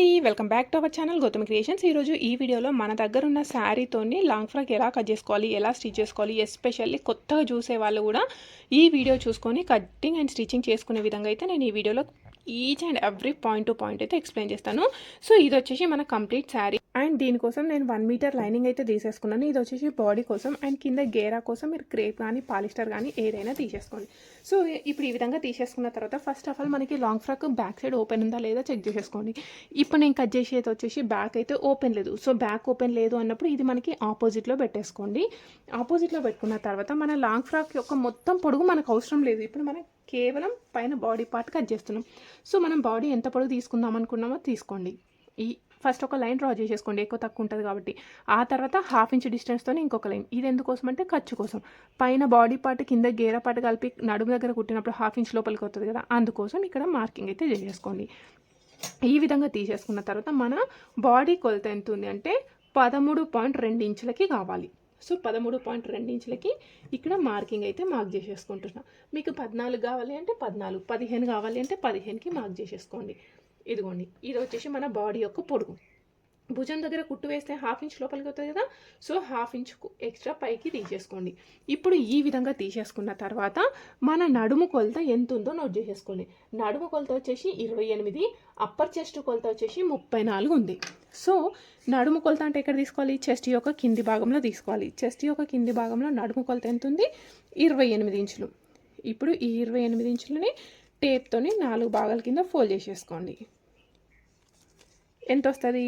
అండి. Welcome back to our channel Gautam creations. ఈరోజు ఈ వీడియోలో మన దగ్గర ఉన్న శారీతోని లాంగ్ ఫ్రాక్ ఎలా కట్ చేసుకోవాలి ఎలా స్టిచ్ చేసుకోవాలి ఎస్పెషల్లీ కొత్తగా చూసే వాళ్ళు కూడా ఈ వీడియో చూసుకొని కట్టింగ్ అండ్ స్టిచ్చింగ్ చేసుకునే విధంగా అయితే నేను ఈ వీడియోలో each and every point to point అయితే ఎక్స్ప్లెయిన్ చేస్తాను. సో ఇది వచ్చేసి మన కంప్లీట్ శారీ అండ్ దీనికోసం నేను వన్ మీటర్ లైనింగ్ అయితే తీసేసుకున్నాను. ఇది వచ్చేసి బాడీ కోసం అండ్ కింద గేరా కోసం మీరు క్రేప్ కానీ పాలిస్టర్ కానీ ఏదైనా తీసేసుకోండి. సో ఇప్పుడు ఈ విధంగా తీసేసుకున్న తర్వాత ఫస్ట్ ఆఫ్ ఆల్ మనకి long frock back side open ఉందా లేదా చెక్ చేసేసుకోండి. ఇప్పుడు నేను కట్ చేసేది వచ్చేసి బ్యాక్ అయితే ఓపెన్ లేదు. సో బ్యాక్ ఓపెన్ లేదు అన్నప్పుడు ఇది మనకి ఆపోజిట్లో పెట్టేసుకోండి. ఆపోజిట్లో పెట్టుకున్న తర్వాత మన లాంగ్ ఫ్రాక్ యొక్క మొత్తం పొడుగు మనకు అవసరం లేదు. ఇప్పుడు మనం కేవలం పైన బాడీ పార్ట్ కట్ చేస్తున్నాం. సో మనం బాడీ ఎంత పొడవు తీసుకుందాం అనుకున్నామో తీసుకోండి. ఈ ఫస్ట్ ఒక లైన్ డ్రా చేసేసుకోండి. ఎక్కువ తక్కువ ఉంటుంది కాబట్టి. ఆ తర్వాత హాఫ్ ఇంచ్ డిస్టెన్స్తో ఇంకొక లైన్. ఇది ఎందుకోసం అంటే ఖర్చు కోసం. పైన బాడీ పార్ట్ కింద గేర పార్ట్ కలిపి నడుము దగ్గర కుట్టినప్పుడు హాఫ్ ఇంచ్ లోపలికి వస్తుంది కదా. అందుకోసం ఇక్కడ మార్కింగ్ అయితే చేసేసుకోండి. ఈ విధంగా తీసేసుకున్న తర్వాత మన బాడీ కొలత ఎంత ఉంది అంటే పదమూడు పాయింట్ రెండు ఇంచులకి కావాలి. సో పదమూడు పాయింట్ రెండు ఇంచులకి ఇక్కడ మార్కింగ్ అయితే మార్క్ చేసేసుకుంటున్నా. మీకు పద్నాలుగు కావాలి అంటే పద్నాలుగు పదిహేను కావాలి అంటే పదిహేనుకి మార్క్ చేసేసుకోండి. ఇదిగోండి ఇది వచ్చేసి మన బాడీ యొక్క పొడుగు. భుజం దగ్గర కుట్టు వేస్తే హాఫ్ ఇంచ్ లోపలికి వస్తుంది కదా సో హాఫ్ ఇంచ్ ఎక్స్ట్రా పైకి తీసేసుకోండి. ఇప్పుడు ఈ విధంగా తీసేసుకున్న తర్వాత మన నడుము కొలత ఎంత ఉందో నోట్ చేసేసుకోండి. నడుము కొలత వచ్చేసి ఇరవై ఎనిమిది అప్పర్ చెస్ట్ కొలత వచ్చేసి ముప్పై నాలుగు ఉంది. సో నడుము కొలత అంటే ఎక్కడ తీసుకోవాలి? చెస్ట్ యొక్క కింది భాగంలో తీసుకోవాలి. చెస్ట్ యొక్క కింది భాగంలో నడుము కొలత ఎంత ఉంది ఇరవై ఎనిమిది ఇంచులు. ఇప్పుడు ఈ ఇరవై ఎనిమిది ఇంచులని టేప్తోని నాలుగు భాగాల కింద ఫోల్డ్ చేసేసుకోండి. ఎంత వస్తుంది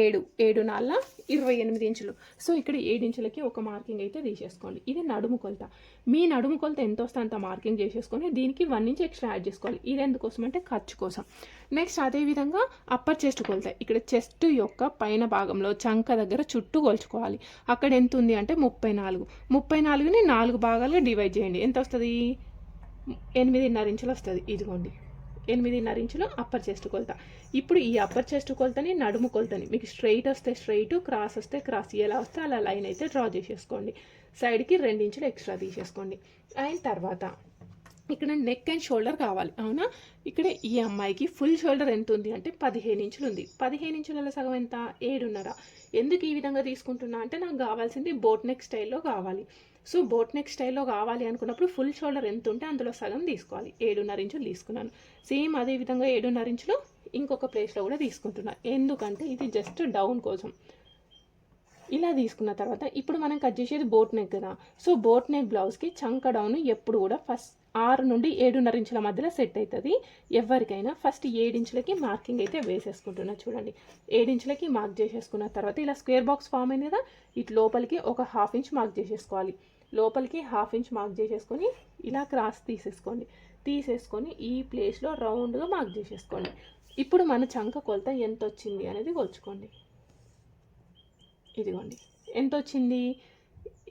ఏడు. ఏడు నాళ్ళ ఇరవై ఎనిమిది ఇంచులు. సో ఇక్కడ ఏడు ఇంచులకి ఒక మార్కింగ్ అయితే తీసేసుకోండి. ఇది నడుము కొలత. మీ నడుము కొలత ఎంత వస్తే అంత మార్కింగ్ చేసేసుకొని దీనికి వన్ ఇంచ్ ఎక్స్ట్రా యాడ్ చేసుకోవాలి. ఇది ఎందుకోసం అంటే ఖర్చు కోసం. నెక్స్ట్ అదేవిధంగా అప్పర్ చెస్ట్ కొలత. ఇక్కడ చెస్ట్ యొక్క పైన భాగంలో చంక దగ్గర చుట్టూ కొలుచుకోవాలి. అక్కడ ఎంత ఉంది అంటే ముప్పై నాలుగు. ముప్పై నాలుగుని నాలుగు భాగాలుగా డివైడ్ చేయండి. ఎంత వస్తుంది ఎనిమిదిన్నర ఇంచులు వస్తుంది ఇదిగోండి. ఎనిమిదిన్నర ఇంచులు అప్పర్ చెస్ట్ కొలత. ఇప్పుడు ఈ అప్పర్ చెస్ట్ కొలతని నడుము కొలతని మీకు స్ట్రైట్ వస్తే స్ట్రైట్ క్రాస్ వస్తే క్రాస్ ఎలా వస్తే అలా లైన్ అయితే డ్రా చేసేసుకోండి. సైడ్కి రెండు ఇంచులు ఎక్స్ట్రా తీసేసుకోండి. అయిన తర్వాత ఇక్కడ నెక్ అండ్ షోల్డర్ కావాలి అవునా? ఇక్కడ ఈ అమ్మాయికి ఫుల్ షోల్డర్ ఎంత ఉంది అంటే పదిహేను ఇంచులు ఉంది. పదిహేను ఇంచులలో సగం ఎంత? ఏడున్నర. ఎందుకు ఈ విధంగా తీసుకుంటున్నా అంటే నాకు కావాల్సింది బోట్ నెక్ స్టైల్లో కావాలి. సో బోట్ నెక్ స్టైల్లో కావాలి అనుకున్నప్పుడు ఫుల్ షోల్డర్ ఎంత ఉంటే అందులో సగం తీసుకోవాలి. ఏడున్నర ఇంచులు తీసుకున్నాను. సేమ్ అదే విధంగా ఏడున్నర ఇంచులు ఇంకొక ప్లేస్లో కూడా తీసుకుంటున్నాను ఎందుకంటే ఇది జస్ట్ డౌన్ కోసం. ఇలా తీసుకున్న తర్వాత ఇప్పుడు మనం కట్ చేసేది బోట్ నెక్ కదా. సో బోట్ నెక్ బ్లౌజ్కి చంక డౌన్ ఎప్పుడు కూడా ఫస్ట్ ఆరు నుండి ఏడున్నర ఇంచుల మధ్యలో సెట్ అవుతుంది. ఎవరికైనా ఫస్ట్ ఏడించులకి మార్కింగ్ అయితే వేసేసుకుంటున్నా చూడండి. ఏడించులకి మార్క్ చేసేసుకున్న తర్వాత ఇలా స్క్వేర్ బాక్స్ ఫామ్ అయింది కదా. ఇటు లోపలికి ఒక హాఫ్ ఇంచ్ మార్క్ చేసేసుకోవాలి. లోపలికి హాఫ్ ఇంచ్ మార్క్ చేసేసుకొని ఇలా క్రాస్ తీసేసుకోండి. తీసేసుకొని ఈ ప్లేస్లో రౌండ్గా మార్క్ చేసేసుకోండి. ఇప్పుడు మన చంక కొలత ఎంత వచ్చింది అనేది కొలుచుకోండి. ఇదిగోండి. ఎంత వచ్చింది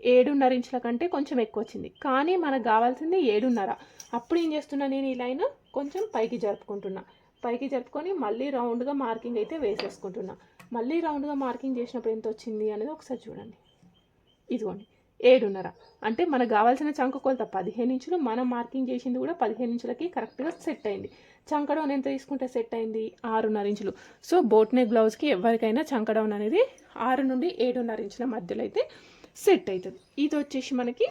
ఏడున్నర ఇంచుల కంటే కొంచెం ఎక్కువ వచ్చింది కానీ మనకు కావాల్సింది ఏడున్నర. అప్పుడు ఏం చేస్తున్నా నేను ఈ లైన్ కొంచెం పైకి జరుపుకుంటున్నా. పైకి జరుపుకొని మళ్ళీ రౌండ్గా మార్కింగ్ అయితే వేసేసుకుంటున్నా. మళ్ళీ రౌండ్గా మార్కింగ్ చేసినప్పుడు ఎంత వచ్చింది అనేది ఒకసారి చూడండి. ఇదిగోండి. ఏడున్నర. అంటే మనకు కావాల్సిన చంక కొలత పదిహేను ఇంచులు మనం మార్కింగ్ చేసింది కూడా పదిహేను ఇంచులకి కరెక్ట్గా సెట్ అయింది. చంకడౌన్ ఎంత తీసుకుంటే సెట్ అయింది? ఆరున్నర ఇంచులు. సో బోట్ నెక్ బ్లౌజ్కి ఎవరికైనా చంకడౌన్ అనేది ఆరు నుండి ఏడున్నర ఇంచుల మధ్యలో అయితే సెట్ అవుతుంది ఇది వచ్చేసి మనకి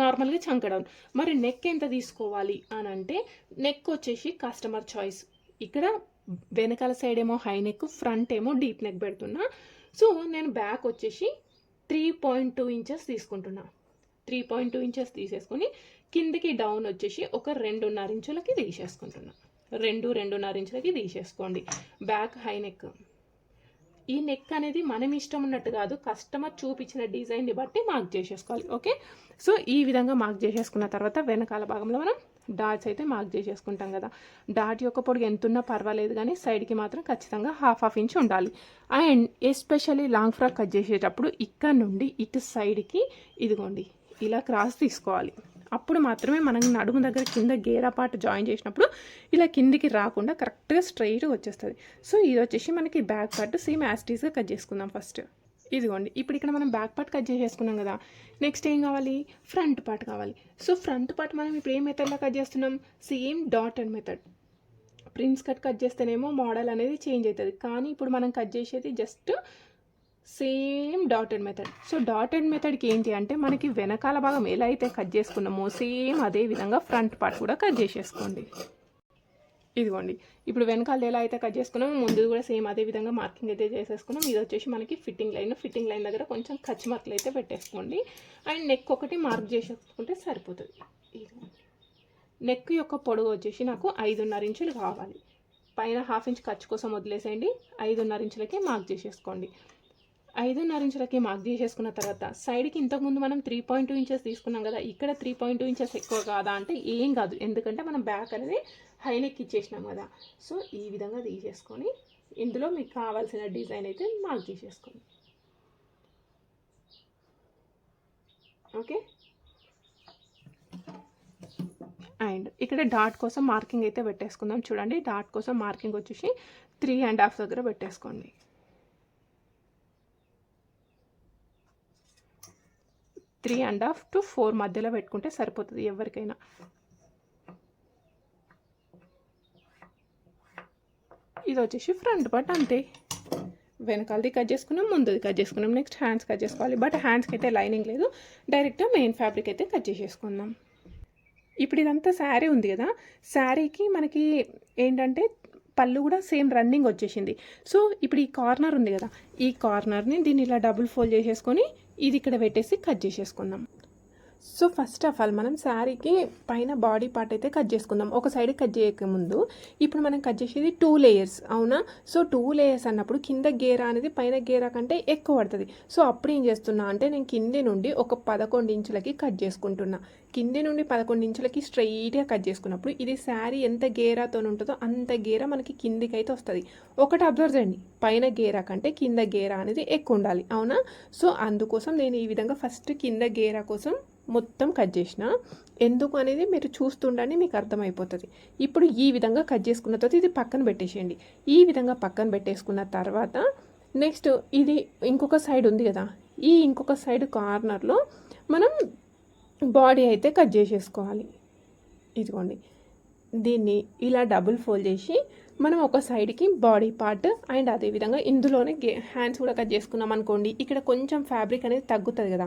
నార్మల్గా చంకడౌన్ మరి నెక్ ఎంత తీసుకోవాలి అని అంటే నెక్ వచ్చేసి కస్టమర్ చాయిస్. ఇక్కడ వెనకాల సైడ్ ఏమో హై నెక్ ఫ్రంట్ ఏమో డీప్ నెక్ పెడుతున్నా. సో నేను బ్యాక్ వచ్చేసి త్రీ పాయింట్ టూ ఇంచెస్ తీసుకుంటున్నా. త్రీ పాయింట్ టూ ఇంచెస్ తీసేసుకొని కిందికి డౌన్ వచ్చేసి ఒక రెండున్నర ఇంచులకి తీసేసుకుంటున్నా. రెండు రెండున్నర ఇంచులకి తీసేసుకోండి. బ్యాక్ హై నెక్ ఈ నెక్ అనేది మనం ఇష్టం ఉన్నట్టు కాదు కస్టమర్ చూపించిన డిజైన్ని బట్టి మార్క్ చేసేసుకోవాలి ఓకే సో ఈ విధంగా మార్క్ చేసేసుకున్న తర్వాత వెనకాల భాగంలో మనం డాట్స్ అయితే మార్క్ చేసేసుకుంటాం కదా. డాట్ యొక్క పొడుగు ఎంత ఉన్నా పర్వాలేదు కానీ సైడ్కి మాత్రం ఖచ్చితంగా హాఫ్ హాఫ్ ఇంచ్ ఉండాలి. And especially long frock cut చేసేటప్పుడు ఇక్కడ నుండి ఇటు సైడ్కి ఇదిగోండి ఇలా క్రాస్ తీసుకోవాలి. అప్పుడు మాత్రమే మనం నడుము దగ్గర కింద గేరా పార్ట్ జాయిన్ చేసినప్పుడు ఇలా కిందికి రాకుండా కరెక్ట్గా స్ట్రైట్గా వచ్చేస్తుంది. సో ఇది వచ్చేసి మనకి బ్యాక్ పార్ట్ సేమ్ యాస్టీస్గా కట్ చేసుకుందాం ఫస్ట్. ఇదిగోండి ఇప్పుడు ఇక్కడ మనం బ్యాక్ పార్ట్ కట్ చేసేసుకున్నాం కదా. నెక్స్ట్ ఏం కావాలి? ఫ్రంట్ పార్ట్ కావాలి. సో ఫ్రంట్ పార్ట్ మనం ఇప్పుడు ఏ మెథడ్లో కట్ చేస్తున్నాం? Same dot and method prince cut cut చేస్తేనేమో మోడల్ అనేది చేంజ్ అవుతుంది. కానీ ఇప్పుడు మనం కట్ చేసేది just same dotted method so dotted మెథడ్కి ఏంటి అంటే మనకి వెనకాల భాగం ఎలా అయితే కట్ చేసుకున్నామో సేమ్ అదే విధంగా ఫ్రంట్ పార్ట్ కూడా కట్ చేసేసుకోండి. ఇదిగోండి. ఇప్పుడు వెనకాల ఎలా అయితే కట్ చేసుకున్నామో ముందు కూడా సేమ్ అదే విధంగా మార్కింగ్ అయితే చేసేసుకున్నాం. ఇది వచ్చేసి మనకి ఫిట్టింగ్ లైన్ ఫిట్టింగ్ లైన్ దగ్గర కొంచెం ఖర్చు మార్కులు అయితే పెట్టేసుకోండి. అండ్ నెక్ ఒకటి మార్క్ చేసేసుకుంటే సరిపోతుంది. నెక్ యొక్క పొడవు వచ్చేసి నాకు ఐదున్నర ఇంచులు కావాలి. పైన హాఫ్ ఇంచ్ ఖర్చు కోసం వదిలేసేయండి. ఐదున్నర ఇంచులకి మార్క్ చేసేసుకోండి. ఐదున్నర ఇంచులకి మార్క్ చేసేసుకున్న తర్వాత సైడ్కి ఇంతకుముందు మనం త్రీ పాయింట్ టూ ఇంచెస్ తీసుకున్నాం కదా ఇక్కడ త్రీ పాయింట్ టూ ఇంచెస్ ఎక్కువ కాదా అంటే ఏం కాదు. ఎందుకంటే మనం బ్యాక్ అనేది హై ఇచ్చేసినాం కదా. సో ఈ విధంగా తీసేసుకొని ఇందులో మీకు కావాల్సిన డిజైన్ అయితే మాకు తీసేసుకోండి ఓకే? అండ్ ఇక్కడ డాట్ కోసం మార్కింగ్ అయితే పెట్టేసుకుందాం. చూడండి డాట్ కోసం మార్కింగ్ వచ్చేసి త్రీ అండ్ హాఫ్ దగ్గర పెట్టేసుకోండి. Three and half to four మధ్యలో పెట్టుకుంటే సరిపోతుంది ఎవరికైనా. ఇది వచ్చేసి ఫ్రంట్ పార్ట్ అంతే. వెనకాలది కట్ చేసుకున్నాం ముందుది కట్ చేసుకున్నాం. నెక్స్ట్ హ్యాండ్స్ కట్ చేసుకోవాలి. బట్ హ్యాండ్స్కి అయితే లైనింగ్ లేదు. డైరెక్ట్గా మెయిన్ ఫ్యాబ్రిక్ అయితే కట్ చేసేసుకుందాం. ఇప్పుడు ఇదంతా శారీ ఉంది కదా. శారీకి మనకి ఏంటంటే పళ్ళు కూడా సేమ్ రన్నింగ్ వచ్చేసింది. సో ఇప్పుడు ఈ కార్నర్ ఉంది కదా. ఈ కార్నర్ని దీన్ని ఇలా డబుల్ ఫోల్డ్ చేసేసుకొని ఇది ఇక్కడ పెట్టేసి కట్ చేసేసుకుందాం. సో ఫస్ట్ ఆఫ్ ఆల్ మనం శారీకి పైన బాడీ పార్ట్ అయితే కట్ చేసుకుందాం. ఒక సైడ్ కట్ చేయక ముందు ఇప్పుడు మనం కట్ చేసేది టూ లేయర్స్ అవునా? సో టూ లేయర్స్ అన్నప్పుడు కింద గేరా అనేది పైన గేరా కంటే ఎక్కువ పడుతుంది. సో అప్పుడు ఏం చేస్తున్నా అంటే నేను కింది నుండి ఒక పదకొండు ఇంచులకి కట్ చేసుకుంటున్నా. కింది నుండి పదకొండు ఇంచులకి స్ట్రైట్గా కట్ చేసుకున్నప్పుడు ఇది శారీ ఎంత గేరాతో ఉంటుందో అంత గేరా మనకి కిందికి అయితే వస్తుంది. ఒకటి అబ్జర్వ్ చేయండి. పైన గేరా కంటే కింద గేరా అనేది ఎక్కువ ఉండాలి అవునా? సో అందుకోసం నేను ఈ విధంగా ఫస్ట్ కింద గేరా కోసం మొత్తం కట్ చేసిన ఎందుకు అనేది మీరు చూస్తుండని మీకు అర్థమైపోతుంది. ఇప్పుడు ఈ విధంగా కట్ చేసుకున్న తర్వాత ఇది పక్కన పెట్టేసేయండి. ఈ విధంగా పక్కన పెట్టేసుకున్న తర్వాత నెక్స్ట్ ఇది ఇంకొక సైడ్ ఉంది కదా ఈ ఇంకొక సైడ్ కార్నర్లో మనం బాడీ అయితే కట్ చేసేసుకోవాలి. ఇదిగోండి దీన్ని ఇలా డబుల్ ఫోల్డ్ చేసి మనం ఒక సైడ్కి బాడీ పార్ట్ అండ్ అదేవిధంగా ఇందులోనే గే హ్యాండ్స్ కూడా కట్ చేసుకున్నాం అనుకోండి ఇక్కడ కొంచెం ఫ్యాబ్రిక్ అనేది తగ్గుతుంది కదా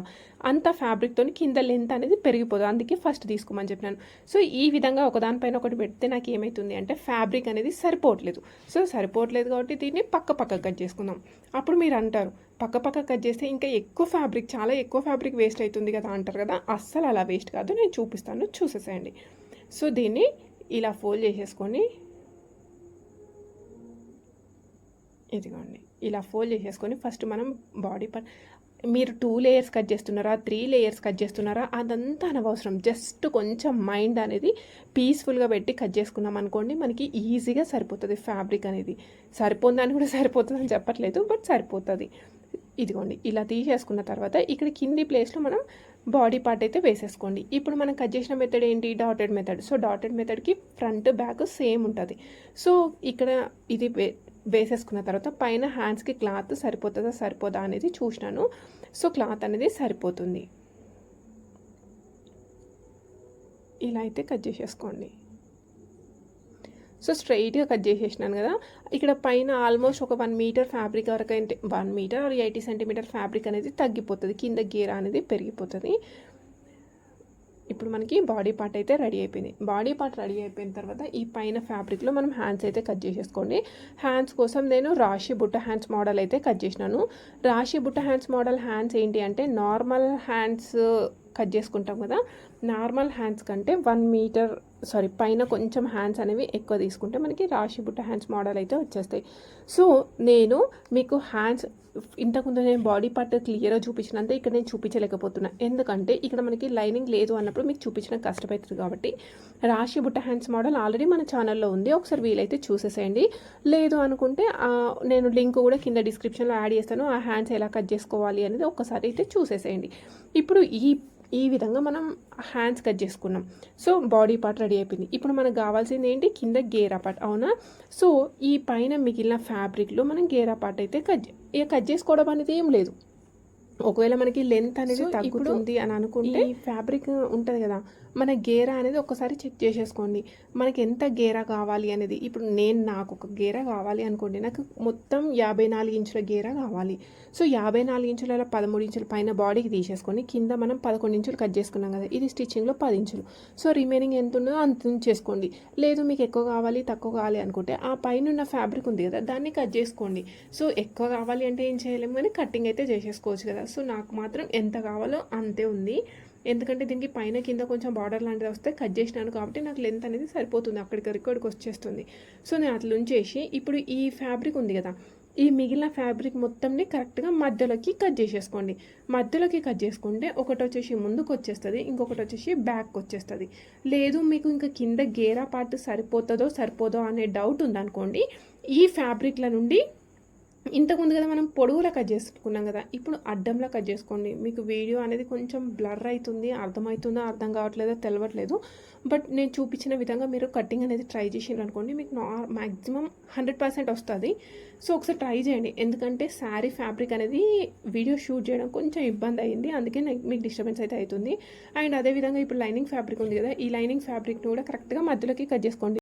అంత ఫ్యాబ్రిక్తో కింద లెంత్ అనేది పెరిగిపోదు అందుకే ఫస్ట్ తీసుకోమని చెప్పినాను. సో ఈ విధంగా ఒకదానిపైన ఒకటి పెడితే నాకు ఏమవుతుంది అంటే ఫ్యాబ్రిక్ అనేది సరిపోవట్లేదు. సో సరిపోవట్లేదు కాబట్టి దీన్ని పక్క పక్క కట్ చేసుకుందాం. అప్పుడు మీరు అంటారు పక్క పక్క కట్ చేస్తే ఇంకా ఎక్కువ ఫ్యాబ్రిక్ చాలా ఎక్కువ ఫ్యాబ్రిక్ వేస్ట్ అవుతుంది కదా అంటారు కదా అస్సలు అలా వేస్ట్ కాదు నేను చూపిస్తాను చూసేసేయండి. సో దీన్ని ఇలా ఫోల్డ్ చేసేసుకొని ఇదిగోండి ఇలా ఫోల్డ్ చేసేసుకొని ఫస్ట్ మనం బాడీ పర్ మీరు టూ లేయర్స్ కట్ చేస్తున్నారా త్రీ లేయర్స్ కట్ చేస్తున్నారా అదంతా అనవసరం. జస్ట్ కొంచెం మైండ్ అనేది పీస్ఫుల్గా పెట్టి కట్ చేసుకున్నాం అనుకోండి మనకి ఈజీగా సరిపోతుంది ఫ్యాబ్రిక్ అనేది. సరిపోతుందని కూడా సరిపోతుంది అని చెప్పట్లేదు బట్ సరిపోతుంది. ఇదిగోండి ఇలా తీసేసుకున్న తర్వాత ఇక్కడ కింది ప్లేస్లో మనం బాడీ పార్ట్ అయితే వేసేసుకోండి. ఇప్పుడు మనం కట్ చేసిన మెథడ్ ఏంటి? డాటెడ్ మెథడ్ సో డాటెడ్ మెథడ్కి ఫ్రంట్ బ్యాక్ సేమ్ ఉంటుంది. సో ఇక్కడ ఇది వేసేసుకున్న తర్వాత పైన హ్యాండ్స్కి క్లాత్ సరిపోతుందా సరిపోదా అనేది చూసినాను. సో క్లాత్ అనేది సరిపోతుంది. ఇలా అయితే కట్ చేసేసుకోండి. సో స్ట్రైట్గా కట్ చేసేసినాను కదా. ఇక్కడ పైన ఆల్మోస్ట్ ఒక వన్ మీటర్ ఫ్యాబ్రిక్ వరకు అంటే one metre eighty centimetre fabric అనేది తగ్గిపోతుంది. కింద గీర అనేది పెరిగిపోతుంది. ఇప్పుడు మనకి బాడీ పార్ట్ అయితే రెడీ అయిపోయింది. బాడీ పార్ట్ రెడీ అయిపోయిన తర్వాత ఈ పైన ఫ్యాబ్రిక్లో మనం హ్యాండ్స్ అయితే కట్ చేసేసుకోండి. హ్యాండ్స్ కోసం నేను రాశి బుట్ట హ్యాండ్స్ మోడల్ అయితే కట్ చేసినాను. రాశి బుట్ట హ్యాండ్స్ మోడల్ హ్యాండ్స్ ఏంటి అంటే నార్మల్ హ్యాండ్స్ కట్ చేసుకుంటాం కదా. నార్మల్ హ్యాండ్స్ కంటే వన్ మీటర్ సారీ పైన కొంచెం హ్యాండ్స్ అనేవి ఎక్కువ తీసుకుంటే మనకి రాశి బుట్ట హ్యాండ్స్ మోడల్ అయితే వచ్చేస్తాయి. సో నేను మీకు హ్యాండ్స్ ఇంతకుముందు నేను బాడీ పార్ట్ క్లియర్గా చూపించినంత ఇక్కడ నేను చూపించలేకపోతున్నా. ఎందుకంటే ఇక్కడ మనకి లైనింగ్ లేదు అన్నప్పుడు మీకు చూపించడం కష్టమవుతుంది కాబట్టి రాశి బుట్ట హ్యాండ్స్ మోడల్ ఆల్రెడీ మన ఛానల్లో ఉంది. ఒకసారి వీలైతే చూసేసేయండి. లేదు అనుకుంటే నేను లింక్ కూడా కింద డిస్క్రిప్షన్లో యాడ్ చేస్తాను. ఆ హ్యాండ్స్ ఎలా కట్ చేసుకోవాలి అనేది ఒక్కసారి అయితే చూసేసేయండి. ఇప్పుడు ఈ ఈ విధంగా మనం హ్యాండ్స్ కట్ చేసుకున్నాం. సో బాడీ పార్ట్ రెడీ అయిపోయింది ఇప్పుడు మనకు కావాల్సింది ఏంటి? కింద గేరా పార్ట్. అవునా? సో ఈ పైన మిగిలిన ఫ్యాబ్రిక్లో మనం గేరా పార్ట్ అయితే కట్ ఇక కట్ చేసుకోవడం అనేది ఏం లేదు. ఒకవేళ మనకి లెంత్ అనేది తగ్గుతుంది అని అనుకుంటే ఈ ఫ్యాబ్రిక్ ఉంటుంది కదా మన గేరా అనేది ఒకసారి చెక్ చేసేసుకోండి. మనకి ఎంత గేరా కావాలి అనేది. ఇప్పుడు నేను నాకు ఒక గేరా కావాలి అనుకోండి నాకు మొత్తం యాభై నాలుగు ఇంచుల గేరా కావాలి. సో యాభై నాలుగు ఇంచుల పదమూడు ఇంచుల పైన బాడీకి తీసేసుకొని కింద మనం పదకొండు ఇంచులు కట్ చేసుకున్నాం కదా ఇది స్టిచ్చింగ్లో పది ఇంచులు. సో రిమైనింగ్ ఎంత ఉన్నదో అంత చేసుకోండి లేదు మీకు ఎక్కువ కావాలి తక్కువ కావాలి అనుకుంటే ఆ పైన ఉన్న ఫ్యాబ్రిక్ ఉంది కదా దాన్ని కట్ చేసుకోండి. సో ఎక్కువ కావాలి అంటే ఏం చేయలేము కానీ కటింగ్ అయితే చేసేసుకోవచ్చు కదా. సో నాకు మాత్రం ఎంత కావాలో అంతే ఉంది. ఎందుకంటే దీనికి పైన కింద కొంచెం బార్డర్ లాంటిది వస్తే కట్ చేసినాను కాబట్టి నాకు లెంత్ అనేది సరిపోతుంది. అక్కడికి రికార్డ్కి వచ్చేస్తుంది. సో నేను అట్లా ఉంచేసి ఇప్పుడు ఈ ఫ్యాబ్రిక్ ఉంది కదా ఈ మిగిలిన ఫ్యాబ్రిక్ మొత్తంని కరెక్ట్గా మధ్యలోకి కట్ చేసేసుకోండి. మధ్యలోకి కట్ చేసుకుంటే ఒకటి వచ్చేసి ముందుకు వచ్చేస్తుంది ఇంకొకటి వచ్చేసి బ్యాక్ వచ్చేస్తుంది. లేదు మీకు ఇంకా కింద గేరా పార్ట్ సరిపోతుందో సరిపోదో అనే డౌట్ ఉందనుకోండి ఈ ఫ్యాబ్రిక్ల నుండి ఇంతకుముందు కదా మనం పొడవులా కట్ చేసుకున్నాం కదా ఇప్పుడు అడ్డంలా కట్ చేసుకోండి. మీకు వీడియో అనేది కొంచెం బ్లర్ అవుతుంది అర్థమవుతుందో అర్థం కావట్లేదో తెలియట్లేదు బట్ నేను చూపించిన విధంగా మీరు కటింగ్ అనేది ట్రై చేసిండ్రు అనుకోండి మీకు నా మ్యాక్సిమం హండ్రెడ్ పర్సెంట్ వస్తుంది. సో ఒకసారి ట్రై చేయండి. ఎందుకంటే శారీ ఫ్యాబ్రిక్ అనేది వీడియో షూట్ చేయడం కొంచెం ఇబ్బంది అయింది అందుకే నాకు మీకు డిస్టర్బెన్స్ అయితే అవుతుంది. అండ్ అదేవిధంగా ఇప్పుడు లైనింగ్ ఫ్యాబ్రిక్ ఉంది కదా ఈ లైనింగ్ ఫ్యాబ్రిక్ని కూడా కరెక్ట్గా మధ్యలోకి కట్ చేసుకోండి.